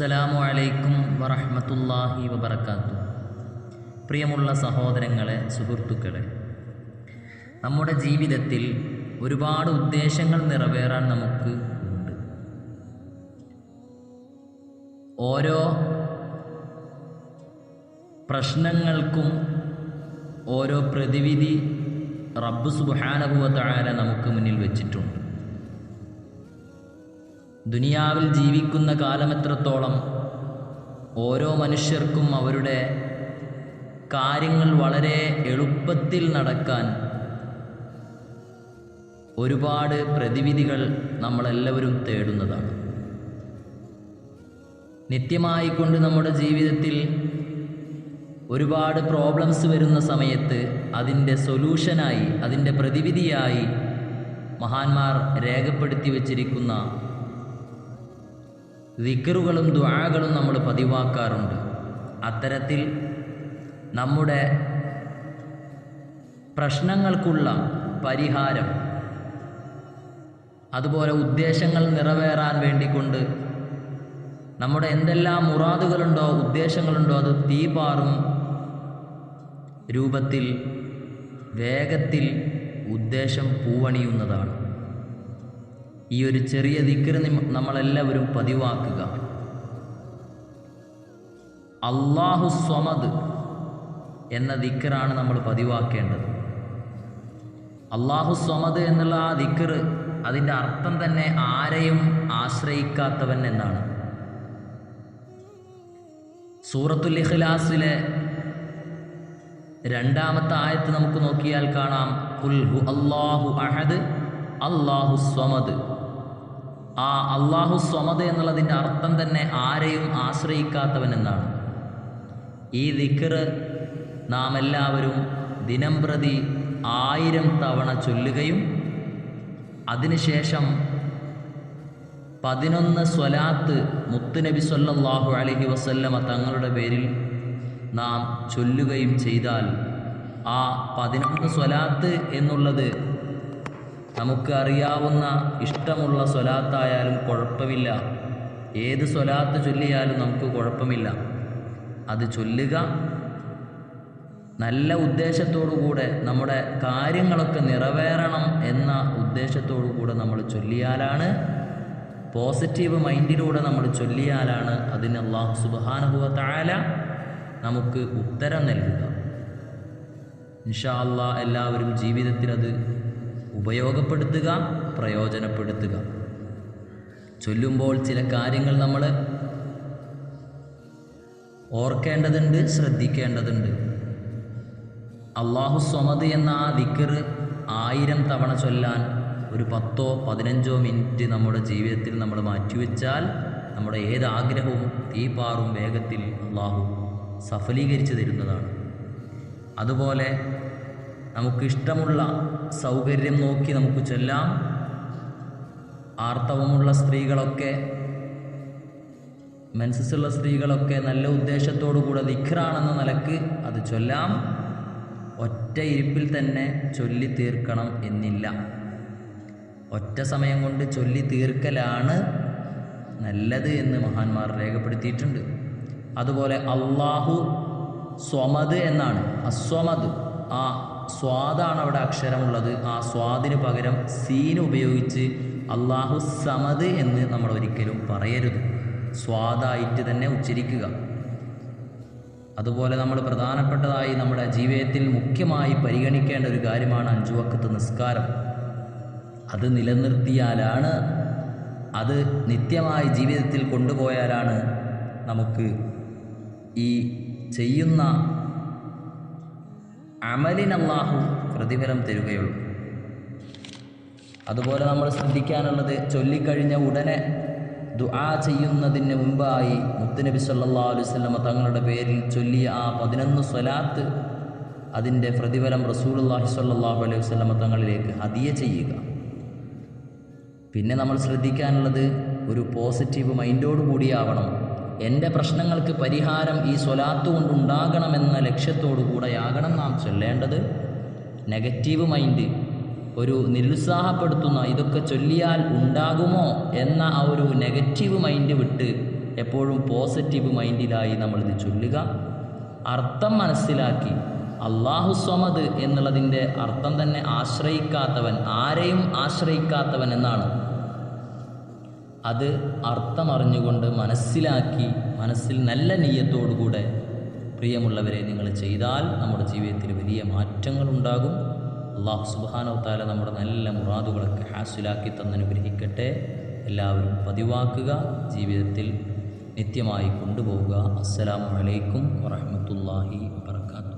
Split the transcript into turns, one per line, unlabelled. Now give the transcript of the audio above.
അസ്സലാമു അലൈക്കും വറഹ്മത്തുള്ളാഹി വബർക്കാത്തു പ്രിയമുള്ള സഹോദരങ്ങളെ സുഹൃത്തുക്കളെ നമ്മുടെ ജീവിതത്തിൽ ഒരുപാട് ഉദ്ദേശങ്ങൾ നിറവേറാൻ നമുക്ക് ഉണ്ട്. ഓരോ പ്രശ്നങ്ങൾക്കും ഓരോ പ്രതിവിധി റബ്ബ് തആല നമുക്ക് മുന്നിൽ വെച്ചിട്ടുണ്ട്. ദുനിയാവിൽ ജീവിക്കുന്ന കാലമെത്രത്തോളം ഓരോ മനുഷ്യർക്കും അവരുടെ കാര്യങ്ങൾ വളരെ എളുപ്പത്തിൽ നടക്കാൻ ഒരുപാട് പ്രതിവിധികൾ നമ്മളെല്ലാവരും തേടുന്നതാണ്. നിത്യമായി കൊണ്ട് നമ്മുടെ ജീവിതത്തിൽ ഒരുപാട് പ്രോബ്ലംസ് വരുന്ന സമയത്ത് അതിന്റെ സൊല്യൂഷനായി അതിന്റെ പ്രതിവിധിയായി മഹാന്മാർ രേഖപ്പെടുത്തി വച്ചിരിക്കുന്ന വിക്കറുകളും ദ്വാകളും നമ്മൾ പതിവാക്കാറുണ്ട്. അത്തരത്തിൽ നമ്മുടെ പ്രശ്നങ്ങൾക്കുള്ള പരിഹാരം അതുപോലെ ഉദ്ദേശങ്ങൾ നിറവേറാൻ വേണ്ടിക്കൊണ്ട് നമ്മുടെ എന്തെല്ലാം മുറാദുകളുണ്ടോ ഉദ്ദേശങ്ങളുണ്ടോ അത് തീപാറും രൂപത്തിൽ വേഗത്തിൽ ഉദ്ദേശം പൂവണിയുന്നതാണ്. ഈ ഒരു ചെറിയ ദിക്കറ് നമ്മളെല്ലാവരും പതിവാക്കുക. അള്ളാഹു സ്വമദ് എന്ന ദിക്കറാണ് നമ്മൾ പതിവാക്കേണ്ടത്. അള്ളാഹു സ്വമദ് എന്നുള്ള ആ ദിക്കറ് അതിന്റെ അർത്ഥം തന്നെ ആരെയും ആശ്രയിക്കാത്തവൻ എന്നാണ്. സൂറത്തുൽ ഇഖ്ലാസിലെ രണ്ടാമത്തെ ആയത്ത് നമുക്ക് നോക്കിയാൽ കാണാം. കുൽഹു അള്ളാഹു അഹദ് അള്ളാഹു സ്വമദ്. ആ അള്ളാഹു സ്വമദ് എന്നുള്ളതിന്റെ അർത്ഥം തന്നെ ആരെയും ആശ്രയിക്കാത്തവൻ എന്നാണ് ഈ ദിക്കർ നാം എല്ലാവരും ദിനം പ്രതി ആയിരം തവണ ചൊല്ലുകയും അതിനുശേഷം പതിനൊന്ന് സ്വലാത്ത് മുത്തുനബി സ്വല്ലാഹു അലഹി വസല്ലമ തങ്ങളുടെ പേരിൽ നാം ചൊല്ലുകയും ചെയ്താൽ ആ പതിനൊന്ന് സ്വലാത്ത് എന്നുള്ളത് നമുക്ക് അറിയാവുന്ന ഇഷ്ടമുള്ള സ്വലാത്തായാലും കുഴപ്പമില്ല. ഏത് സ്വലാത്ത് ചൊല്ലിയാലും നമുക്ക് കുഴപ്പമില്ല. അത് ചൊല്ലുക നല്ല ഉദ്ദേശത്തോടുകൂടെ നമ്മുടെ കാര്യങ്ങളൊക്കെ നിറവേറണം എന്ന ഉദ്ദേശത്തോടുകൂടെ നമ്മൾ ചൊല്ലിയാലാണ് പോസിറ്റീവ് മൈൻഡിലൂടെ നമ്മൾ ചൊല്ലിയാലാണ് അതിന് അള്ളാഹു സുബാനുഭവ നമുക്ക് ഉത്തരം നൽകുക. ഇൻഷാ അള്ളാ എല്ലാവരും ജീവിതത്തിൽ അത് ഉപയോഗപ്പെടുത്തുക പ്രയോജനപ്പെടുത്തുക. ചൊല്ലുമ്പോൾ ചില കാര്യങ്ങൾ നമ്മൾ ഓർക്കേണ്ടതുണ്ട് ശ്രദ്ധിക്കേണ്ടതുണ്ട്. അള്ളാഹു സ്വമത് എന്ന ആ ദിക്കർ ആയിരം തവണ ചൊല്ലാൻ ഒരു പത്തോ പതിനഞ്ചോ മിനിറ്റ് നമ്മുടെ ജീവിതത്തിൽ നമ്മൾ മാറ്റിവെച്ചാൽ നമ്മുടെ ഏത് ആഗ്രഹവും തീപാറും വേഗത്തിൽ അള്ളാഹു സഫലീകരിച്ചു തരുന്നതാണ്. അതുപോലെ നമുക്കിഷ്ടമുള്ള സൗകര്യം നോക്കി നമുക്ക് ചെല്ലാം. ആർത്തവമുള്ള സ്ത്രീകളൊക്കെ മെൻസസുള്ള സ്ത്രീകളൊക്കെ നല്ല ഉദ്ദേശത്തോടു കൂടെ ദിഖറാണെന്ന നിലയ്ക്ക് അത് ചൊല്ലാം. ഒറ്റ ഇരിപ്പിൽ തന്നെ ചൊല്ലി തീർക്കണം എന്നില്ല. ഒറ്റ സമയം കൊണ്ട് ചൊല്ലി തീർക്കലാണ് നല്ലത് എന്ന് മഹാന്മാർ രേഖപ്പെടുത്തിയിട്ടുണ്ട്. അതുപോലെ അള്ളാഹു സ്വമത് എന്നാണ്. അസ്വമത് ആ സ്വാദാണ് അവിടെ അക്ഷരമുള്ളത്. ആ സ്വാദിന് പകരം സീന് ഉപയോഗിച്ച് അള്ളാഹു സമദ് എന്ന് നമ്മൾ ഒരിക്കലും പറയരുത്. സ്വാദായിട്ട് തന്നെ ഉച്ചരിക്കുക. അതുപോലെ നമ്മൾ പ്രധാനപ്പെട്ടതായി നമ്മുടെ ജീവിതത്തിൽ മുഖ്യമായി പരിഗണിക്കേണ്ട ഒരു കാര്യമാണ് അഞ്ചു വക്കത്ത് നിസ്കാരം. അത് നിലനിർത്തിയാലാണ് അത് നിത്യമായി ജീവിതത്തിൽ കൊണ്ടുപോയാലാണ് നമുക്ക് ഈ ചെയ്യുന്ന അമലിനല്ലാഹു പ്രതിഫലം തരികയുള്ളൂ. അതുപോലെ നമ്മൾ ശ്രദ്ധിക്കാനുള്ളത് ചൊല്ലിക്കഴിഞ്ഞ ഉടനെ ദുആ ചെയ്യുന്നതിന് മുമ്പായി മുത്തുനബി സല്ലാ അലുസല്ലമ്മ തങ്ങളുടെ പേരിൽ ചൊല്ലിയ ആ പതിനൊന്ന് സ്വലാത്ത് അതിന്റെ പ്രതിഫലം റസൂലുല്ലാഹി സ്വല്ലല്ലാഹു അലൈഹി വസല്ലമ തങ്ങളിലേക്ക് ഹദിയ ചെയ്യുക. പിന്നെ നമ്മൾ ശ്രദ്ധിക്കാനുള്ളത് ഒരു പോസിറ്റീവ് മൈൻഡോട് കൂടിയാവണം. എന്റെ പ്രശ്നങ്ങൾക്ക് പരിഹാരം ഈ സ്വലാത്ത് കൊണ്ടുണ്ടാകണമെന്ന ലക്ഷ്യത്തോടു കൂടെയാകണം നാം ചൊല്ലേണ്ടത്. നെഗറ്റീവ് മൈൻഡ് ഒരു നിരുത്സാഹപ്പെടുത്തുന്ന ഇതൊക്കെ ചൊല്ലിയാൽ ഉണ്ടാകുമോ എന്ന ആ ഒരു നെഗറ്റീവ് മൈൻഡ് വിട്ട് എപ്പോഴും പോസിറ്റീവ് മൈൻഡിലായി നമ്മളിത് ചൊല്ലുക. അർത്ഥം മനസ്സിലാക്കി അള്ളാഹു സ്വമദ് എന്നുള്ളതിന്റെ അർത്ഥം തന്നെ ആശ്രയിക്കാത്തവൻ ആരെയും ആശ്രയിക്കാത്തവൻ എന്നാണ് അത് അർത്ഥമറിഞ്ഞുകൊണ്ട് മനസ്സിലാക്കി മനസ്സിൽ നല്ല നീയത്തോടുകൂടെ പ്രിയമുള്ളവരെ നിങ്ങൾ ചെയ്താൽ നമ്മുടെ ജീവിതത്തിൽ വലിയ മാറ്റങ്ങളുണ്ടാകും. അള്ളാഹു സുബാനോ താല നമ്മുടെ നല്ല മുറാദുകളൊക്കെ ഹാസിലാക്കി തന്നനുഗ്രഹിക്കട്ടെ. എല്ലാവരും പതിവാക്കുക ജീവിതത്തിൽ നിത്യമായി കൊണ്ടുപോവുക. അസ്സലാമു അലൈക്കും വറഹമത്തല്ലാഹി വാത്തു